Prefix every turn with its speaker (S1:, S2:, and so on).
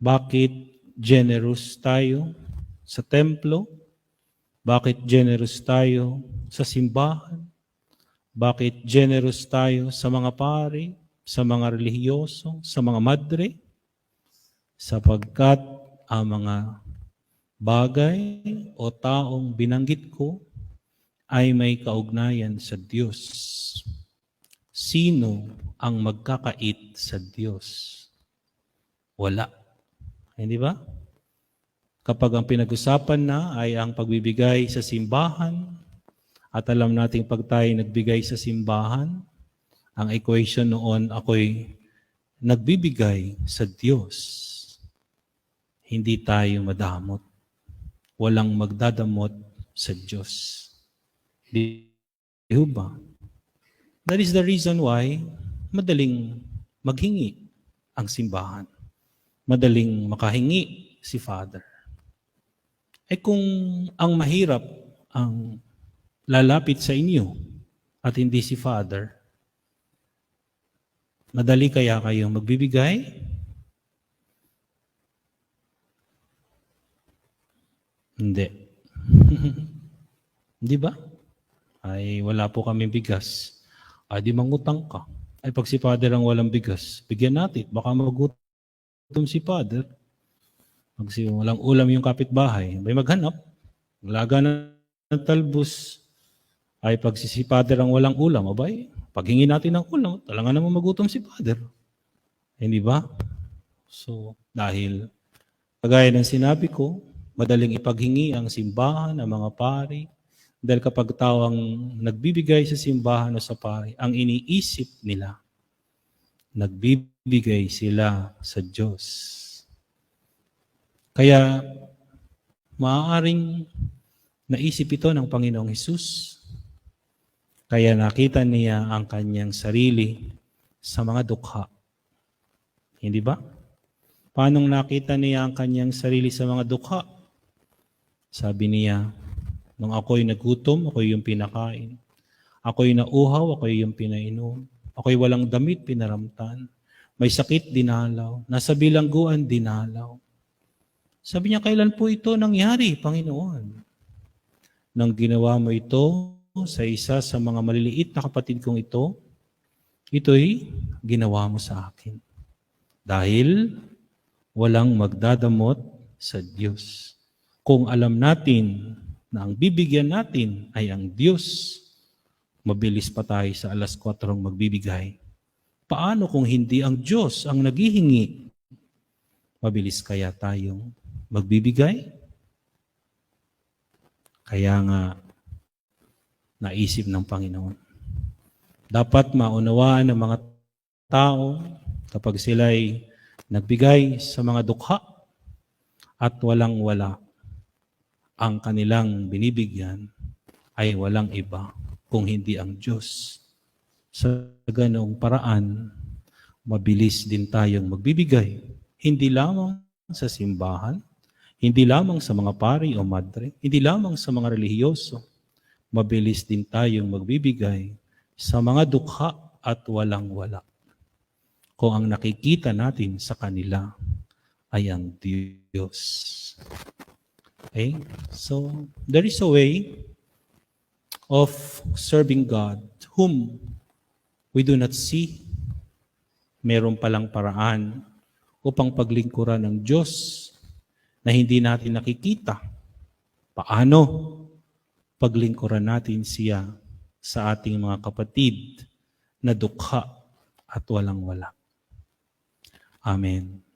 S1: Bakit generous tayo sa templo? Bakit generous tayo sa simbahan? Bakit generous tayo sa mga pari, sa mga relihiyoso, sa mga madre? Sapagkat ang mga bagay o taong binanggit ko ay may kaugnayan sa Diyos. Sino ang magkakait sa Diyos? Wala. Hindi ba? Kapag ang pinag-usapan na ay ang pagbibigay sa simbahan, at alam nating pag tayo nagbigay sa simbahan, ang equation noon ako'y nagbibigay sa Diyos. Hindi tayo madamot. Walang magdadamot sa Diyos. Di ba? That is the reason why madaling maghingi ang simbahan. Madaling makahingi si Father. Eh kung ang mahirap ang lalapit sa inyo at hindi si Father, madali kaya kayong magbibigay? Hindi. Hindi ba? Ay, wala po kami bigas. Ay, di mangutang ka. Ay, pag si Father ang walang bigas, bigyan natin. Baka magutom si Father. Pag si walang ulam yung kapitbahay, may maghanap. Laga ng talbos. Ay, pag si, si Father ang walang ulam, abay, paghingi natin ng ulam, talaga naman magutom si Father. Hindi ba? So, dahil, kagaya ng sinabi ko, madaling ipaghingi ang simbahan, ang mga pari, dahil kapag tao ang nagbibigay sa simbahan o sa pari, ang iniisip nila, nagbibigay sila sa Diyos. Kaya, maaaring naisip ito ng Panginoong Hesus. Kaya nakita niya ang kanyang sarili sa mga dukha. Hindi ba? Paanong nakita niya ang kanyang sarili sa mga dukha? Sabi niya, Nung ako'y nagutom, ako'y yung pinakain. Ako'y nauhaw, ako'y yung pinainom. Ako'y walang damit, pinaramtan. May sakit, dinalaw. Nasa bilangguan, dinalaw. Sabi niya, kailan po ito nangyari, Panginoon? Nang ginawa mo ito sa isa sa mga maliliit na kapatid kong ito, ito'y ginawa mo sa akin. Dahil walang magdadamot sa Diyos. Kung alam natin na ang bibigyan natin ay ang Diyos, mabilis pa tayo sa alas 4 magbibigay. Paano kung hindi ang Diyos ang naghihingi? Mabilis kaya tayong magbibigay? Kaya nga, naisip ng Panginoon. Dapat maunawaan ng mga tao kapag sila'y nagbigay sa mga dukha at walang wala ang kanilang binibigyan ay walang iba kung hindi ang Diyos. Sa ganong paraan, mabilis din tayong magbibigay. Hindi lamang sa simbahan, hindi lamang sa mga pari o madre, hindi lamang sa mga relihiyoso. Mabilis din tayong magbibigay sa mga dukha at walang-wala. Kung ang nakikita natin sa kanila ay ang Diyos. Okay? So, there is a way of serving God whom we do not see. Meron palang paraan upang paglingkuran ng Diyos na hindi natin nakikita. Paano paglingkuran natin siya sa ating mga kapatid na dukha at walang wala. Amen.